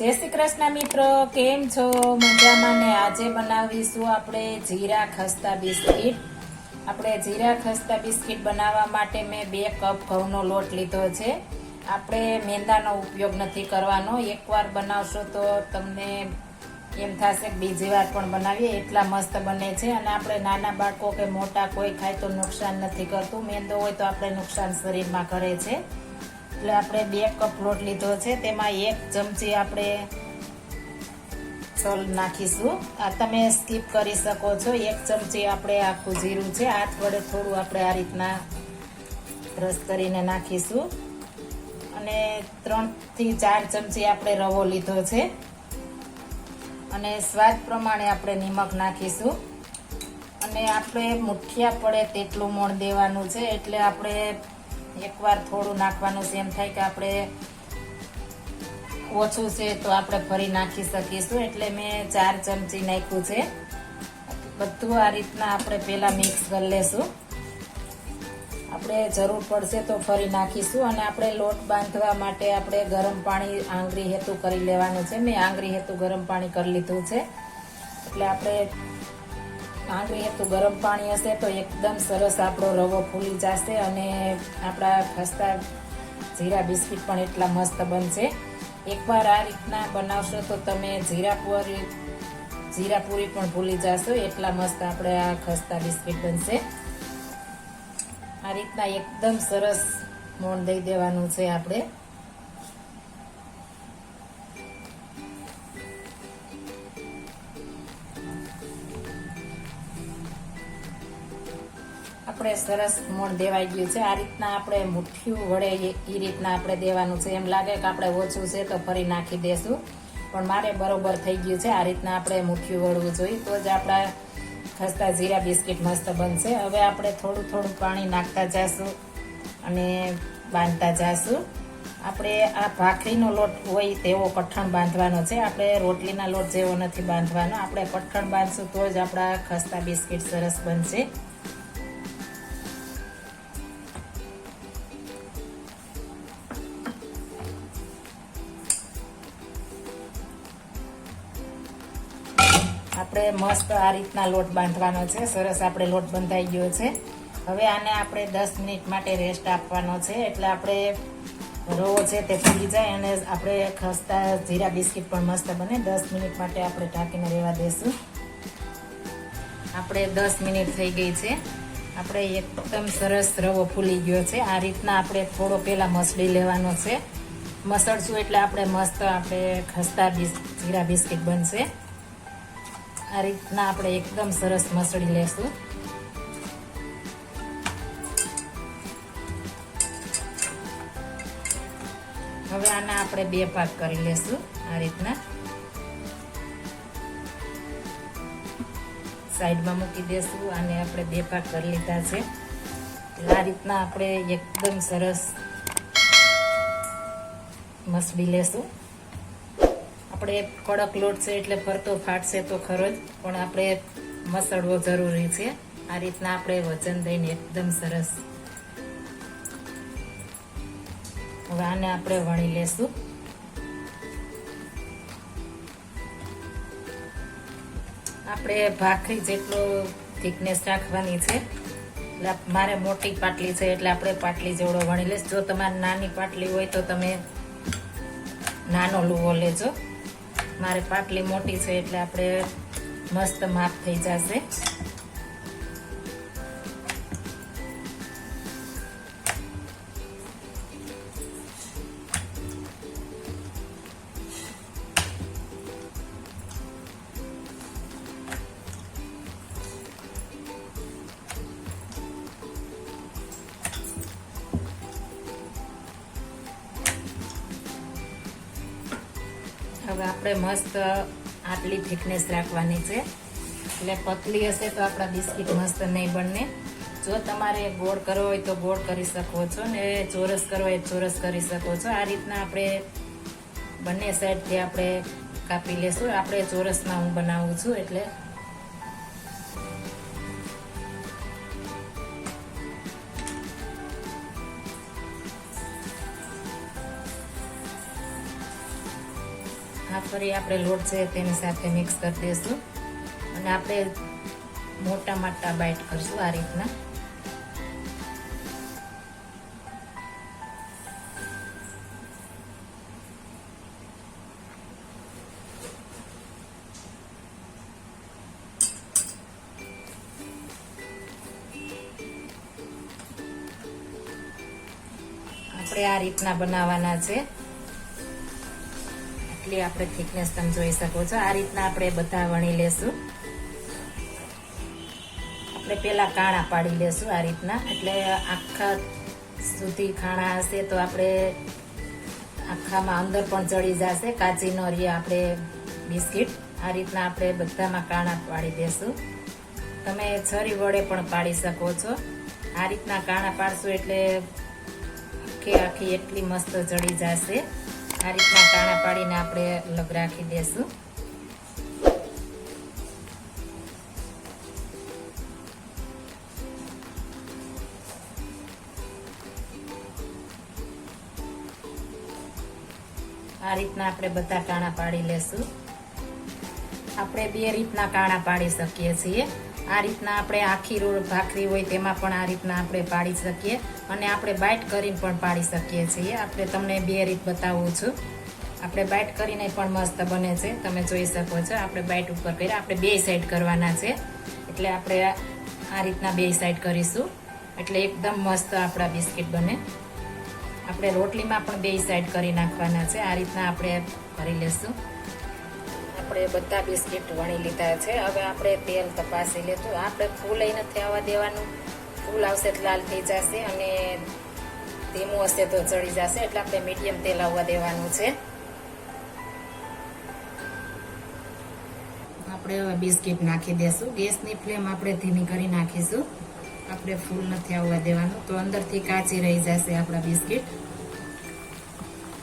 જય શ્રી કૃષ્ણ મિત્રો, કેમ છો? મજામાં ને આજે બનાવીશું આપણે જીરા ખસ્તા બિસ્કિટ. આપણે જીરા ખસ્તા બિસ્કિટ બનાવવા માટે મેં બે કપ ઘઉંનો લોટ લીધો છે. આપણે મેંદાનો ઉપયોગ નથી કરવાનો. એકવાર બનાવશો તો તમને એમ થશે કે બીજી વાર પણ બનાવીએ. એટલા મસ્ત બને છે અને આપણે નાના બાળકો કે મોટા કોઈ ખાય તો નુકસાન નથી કરતું. મેંદો હોય તો આપણે નુકસાન શરીરમાં કરે છે. એટલે આપણે બે કપ લોટ લીધો છે. તેમાં એક ચમચી આપણે સલ નાખીશું. આ તમે સ્કીપ કરી શકો છો. એક ચમચી આપણે આખું જીરું છે. હાથ વડે થોડું આપણે આ રીતના રસ કરીને નાખીશું. અને ત્રણથી ચાર ચમચી આપણે રવો લીધો છે. અને સ્વાદ પ્રમાણે આપણે નિમક નાખીશું. અને આપણે મુઠિયા પડે તેટલું મોણ દેવાનું છે. એટલે આપણે એકવાર થોડું નાખવાનું છે, એમ થાય કે આપણે ઓછું છે તો આપણે ફરી નાખી શકીશું. એટલે મેં ચાર ચમચી નાખ્યું છે. બધું આ રીતના આપણે પહેલાં મિક્સ કરી લેશું. આપણે જરૂર પડશે તો ફરી નાખીશું અને આપણે લોટ બાંધવા માટે આપણે ગરમ પાણી આંગળી હેતુ કરી લેવાનું છે. મેં આંગળી હેતુ ગરમ પાણી કરી લીધું છે. એટલે આપણે આંગળી તો ગરમ પાણી હશે તો એકદમ સરસ આપણો રવો ફૂલી જશે અને આપણા ખસ્તા જીરા બિસ્કિટ પણ એટલા મસ્ત બનશે. એકવાર આ રીતના બનાવશો તો તમે જીરા પૂરી જીરા પૂરી પણ ભૂલી જશો, એટલા મસ્ત આપણે આ ખસ્તા બિસ્કિટ બનશે. આ રીતના એકદમ સરસ મોણ દઈ દેવાનું છે આપણે. આપણે સરસ મોણ દેવાઈ ગયું છે. આ રીતના આપણે મુઠ્ઠીયું વડે એ રીતના આપણે દેવાનું છે. એમ લાગે કે આપણે ઓછું છે તો ફરી નાખી દેશું. પણ મારે બરોબર થઈ ગયું છે. આ રીતના આપણે મુઠ્ઠીયું વળવું જોઈએ. તો જ આપણા ખસ્તા જીરા બિસ્કિટ મસ્ત બનશે. હવે આપણે થોડું થોડું પાણી નાખતા જઈશું અને બાંધતા જઈશું આપણે આ ભાખરીનો લોટ હોય તેવો કઠણ બાંધવાનો છે. આપણે રોટલીના લોટ જેવો નથી બાંધવાનો. આપણે કઠણ બાંધશું તો જ આપણા ખસ્તા બિસ્કિટ સરસ બનશે. આપણે મસ્ત આ રીતના લોટ બાંધવાનો છે. સરસ આપણે લોટ બંધાઈ ગયો છે. હવે આને આપણે દસ મિનિટ માટે રેસ્ટ આપવાનો છે. એટલે આપણે રવો છે તે ફૂલી જાય અને આપણે ખસ્તા જીરા બિસ્કિટ પણ મસ્ત બને. દસ મિનિટ માટે આપણે ઢાંકીને રહેવા દઈશું આપણે દસ મિનિટ થઈ ગઈ છે. આપણે એકદમ સરસ રવો ફૂલી ગયો છે. આ રીતના આપણે થોડો પહેલાં મસળી લેવાનો છે. મસળશું એટલે આપણે મસ્ત આપણે ખસ્તા જીરા બિસ્કિટ બનશે. આ રીતના આપણે એકદમ સરસ મસળી લેશું. હવે આના આપણે બે ભાગ કરી લેશું આ રીતના. સાઈડમાં મૂકી દેશું અને આપણે બે ભાગ કરી લીધા છે. આ રીતના આપણે એકદમ સરસ મસળી લેશું. આપણે કડક લોટ છે એટલે ફરતો ફાટશે તો ખરો જ, પણ આપણે મસળવો જરૂરી છે. આ રીતના આપણે વજન દઈને એકદમ સરસ. હવે આને આપણે વણી લેશું. આપણે ભાખરી જેટલો થિકનેસ રાખવાની છે, એટલે મારે મોટી પાટલી છે એટલે આપણે પાટલી જેવડો વણી લઈશ. જો તમારે નાની પાટલી હોય તો તમે નાનો લુવો લેજો. મારે પાટલી મોટી છે એટલે આપણે મસ્ત માપ થઈ જશે. હવે આપણે મસ્ત આટલી થિકનેસ રાખવાની છે. એટલે પતલી હશે તો આપણા બિસ્કિટ મસ્ત નહીં બને. જો તમારે ગોળ કરવો હોય તો ગોળ કરી શકો છો ને ચોરસ કરવો હોય ચોરસ કરી શકો છો. આ રીતના આપણે બંને સાઈડથી આપણે કાપી લેશું. આપણે ચોરસમાં હું બનાવું છું એટલે આ ફરી આપણે લોટ છે તેની સાથે મિક્સ કરી દઈશું. અને આપણે મોટા મોટા બાઇટ કરીશું આ રીતના. આપણે આ રીતના બનાવવાના છે. એટલી આપણે થિકનેસ તમે જોઈ શકો છો. આ રીતના આપણે બધા વણી લેશું. આપણે પહેલાં કાણા પાડી લેશું આ રીતના. એટલે આખા સુધી ખાણા હશે તો આપણે આખામાં અંદર પણ ચડી જશે. કાચી નો આપણે બિસ્કિટ. આ રીતના આપણે બધામાં કાણા પાડી દેશું. તમે છરી વડે પણ પાડી શકો છો. આ રીતના કાણા પાડશો એટલે આખી આખી એટલી મસ્ત ચડી જશે. આ રીતના તાણા પાડીને આપણે રાખી દેશું. આ રીતના આપણે બધા કાણા પાડી લેશું. આપણે બે રીતના કાણા પાડી શકીએ છીએ. આ રીતના આપણે આખી રોડ ભાખરી હોય તેમાં પણ આ રીતના આપણે પાડી શકીએ અને આપણે બાઇટ કરીને પણ પાડી શકીએ છીએ. આપણે તમને બે રીત બતાવું છું. આપણે બાઇટ કરીને પણ મસ્ત બને છે. તમે જોઈ શકો છો, આપણે બાઇટ ઉપર કરી આપણે બે સાઈડ કરવાના છે. એટલે આપણે આ રીતના બે સાઈડ કરીશું. એટલે એકદમ મસ્ત આપણા બિસ્કિટ બને. આપણે રોટલીમાં પણ બે સાઈડ કરી નાખવાના છે. આ રીતના આપણે કરી લેશું. આપણે બધા બિસ્કિટ વણી લીધા છે. હવે આપણે તેલ તપાસી લેતું આપણે ફૂલ નથી આવવા દેવાનું. ફૂલ આવશે તો લાલ થઈ જશે અને ધીમું હશે તો ચડી જશે. એટલે આપણે મીડિયમ તેલ આવવા દેવાનું છે. આપણે હવે બિસ્કિટ નાખી દેશું. ગેસની ફ્લેમ આપણે ધીમી કરી નાખીશું. આપણે ફૂલ નથી આવવા દેવાનું. તો અંદરથી કાચી રહી જશે આપણા બિસ્કિટ.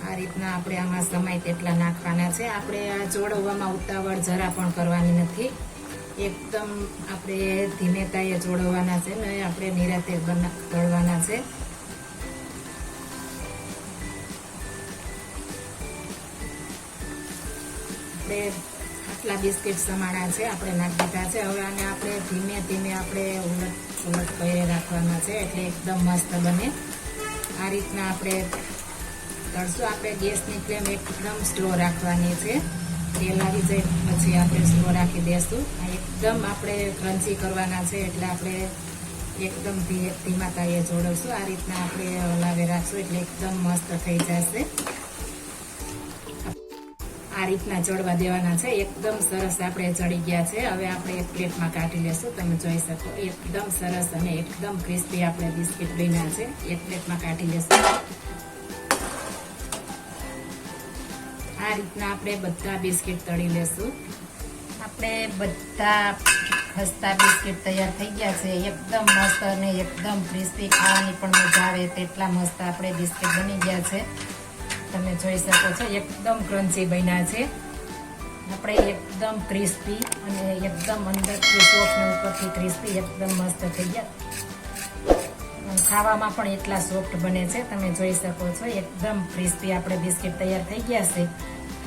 આ રીતના આપણે આમાં સમય તેટલા નાખવાના છે. આપણે આ જોડવામાં ઉતાવળ જરા પણ કરવાની નથી. એકદમ આપણે ધીમે તાઈએ જોડવાના છે ને આપણે નિરાતે તળવાના છે. આપણે આટલા બિસ્કિટ સમાણા છે, આપણે નાખી દીધા છે. હવે આને આપણે ધીમે ધીમે આપણે ઉલટ ઉલટ કરી રાખવાના છે, એટલે એકદમ મસ્ત બને. આ રીતના આપણે તળશું આપણે ગેસની ફ્લેમ એકદમ સ્લો રાખવાની છે. તેલ આવી જાય પછી આપણે સ્લો રાખી દેશું. આ એકદમ આપણે ક્રન્ચી કરવાના છે એટલે આપણે એકદમ ધીમા તાઈએ જોડવશું આ રીતના આપણે હલાવે રાખશું એટલે એકદમ મસ્ત થઈ જશે. આ રીતના ચડવા દેવાના છે. એકદમ સરસ આપણે ચડી ગયા છે. હવે આપણે એક પ્લેટમાં કાઢી લેશું. તમે જોઈ શકો, એકદમ સરસ અને એકદમ ક્રિસ્પી આપણે બિસ્કિટ બન્યા છે. એક પ્લેટમાં કાઢી લેશું. આ રીતના આપણે બધા બિસ્કિટ તળી લેશું. આપણે બધા ખસ્તા બિસ્કિટ તૈયાર થઈ ગયા છે. એકદમ મસ્ત અને એકદમ ક્રિસ્પી ખાવાની પણ મજા આવે તેટલા મસ્ત આપણે બિસ્કિટ બની ગયા છે. તમે જોઈ શકો છો, એકદમ ક્રન્ચી બન્યા છે. આપણે એકદમ ક્રિસ્પી અને એકદમ અંદરથી સોફ્ટ ઉપરથી ક્રિસ્પી એકદમ મસ્ત થઈ ગયા. ખાવામાં પણ એટલા સોફ્ટ બને છે. તમે જોઈ શકો છો, એકદમ ક્રિસ્પી આપણે બિસ્કિટ તૈયાર થઈ ગયા છે.